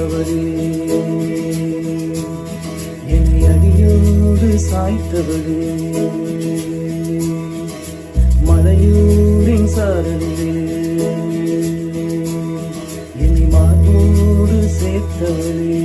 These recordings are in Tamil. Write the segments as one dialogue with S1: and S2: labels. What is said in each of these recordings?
S1: காத்தவரே என்னை அடியோடு சாய்த்தவரே. மலையூரின் சாரலே என்னை மார்போடு சேர்த்தவரே.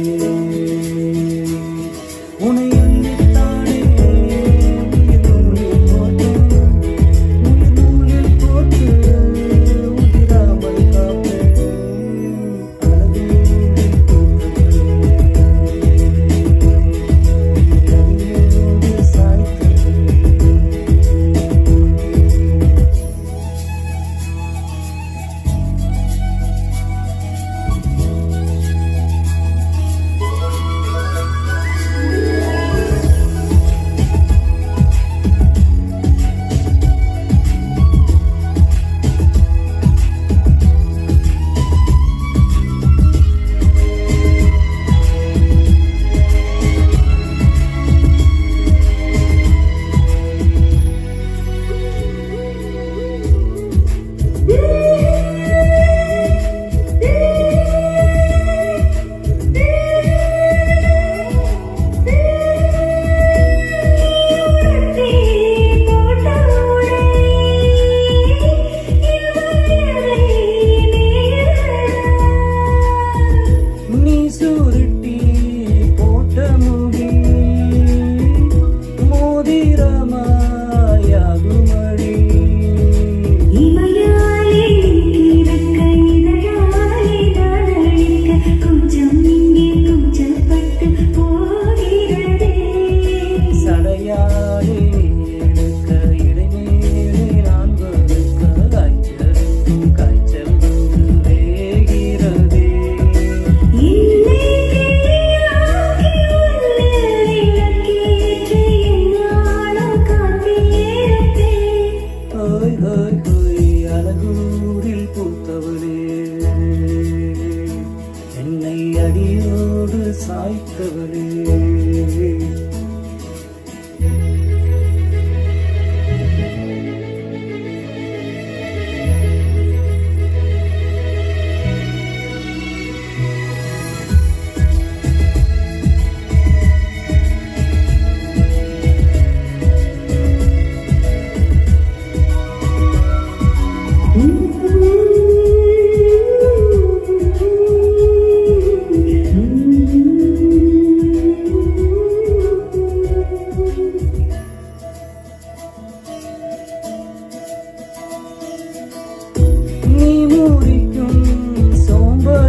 S1: so வாய்த்தவனே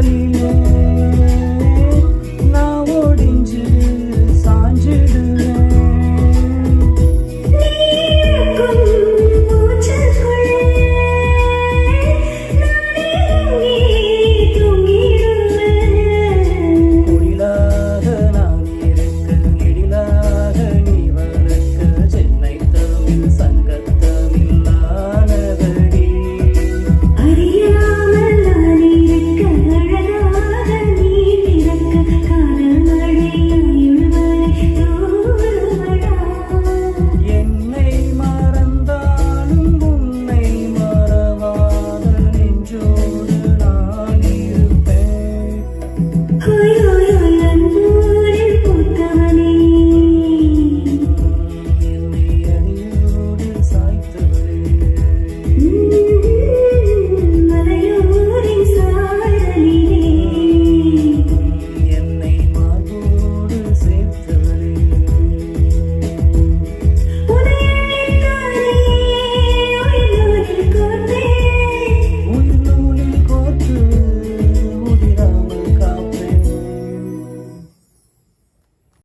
S1: Glory.
S2: เคย